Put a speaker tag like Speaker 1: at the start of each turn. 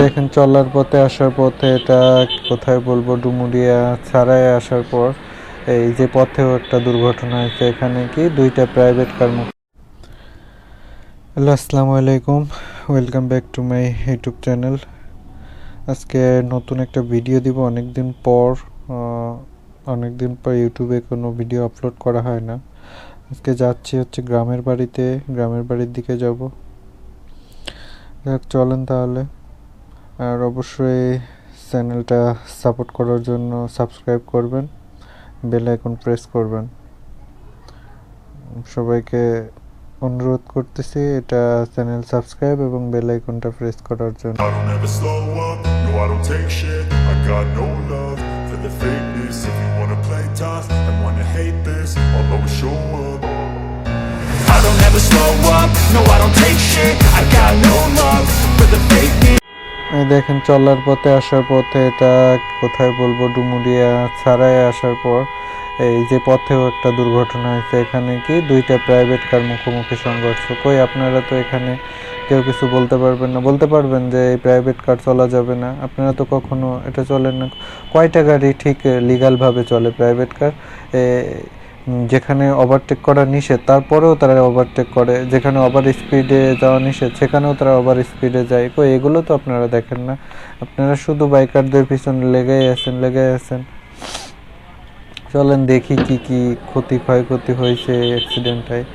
Speaker 1: দেখেন, চলার পথে আসার পথে এটা কোথায় বলব, ডুমুরিয়া ছাড়াই আসার পর এই যে পথেও একটা দুর্ঘটনা হয়েছে এখানে কি, দুইটা প্রাইভেট কার হ্যালো, আসসালামু আলাইকুম। Welcome back to my YouTube channel আজকে নতুন একটা ভিডিও দিব। অনেক দিন পর অনেক দিন পর ইউটিউবে কোনো ভিডিও আপলোড করা হয় না। আজকে যাচ্ছি হচ্ছে গ্রামের বাড়িতে। গ্রামের বাড়ির দিকে যাব। চলেন তাহলে। আর অবশ্যই চ্যানেলটা সাপোর্ট করার জন্য সাবস্ক্রাইব করবেন বেল আইকন প্রেস করবেন। সবাইকে অনুরোধ করতেছি এটা চ্যানেল সাবস্ক্রাইব এবং বেল আইকনটা প্রেস করার জন্য।
Speaker 2: I don't ever slow up, no I don't take shit I got no
Speaker 1: দেখেন, চলার পথে আসার পথে এটা কোথায় বলব, ডুমুরিয়া ছাড়াই আসার পর এই যে পথেও একটা দুর্ঘটনা হয়েছে। এখানে কি দুইটা প্রাইভেট কার মুখোমুখি সংঘর্ষ। কই আপনারা তো এখানে কেউ কিছু বলতে পারবেন না। বলতে পারবেন যে এই প্রাইভেট কার চলা যাবে না। আপনারা তো কখনো এটা চলেন না। কয়টা গাড়ি ঠিক লিগালভাবে চলে প্রাইভেট কার যেখানে ওভারটেক করা নিষেধ, তারপরেও তারা ওভারটেক করে। যেখানে ওভার স্পিডে যাওয়া নিষেধ, সেখানেও তারা ওভার স্পিডে যায়। কই, এগুলো তো আপনারা দেখেন না। আপনারা শুধু বাইকারদের পিছনে লেগেই আছেন লেগেই আছেন। চলেন দেখি কি কি ক্ষতি, ক্ষয়ক্ষতি হয়েছে অ্যাক্সিডেন্টায়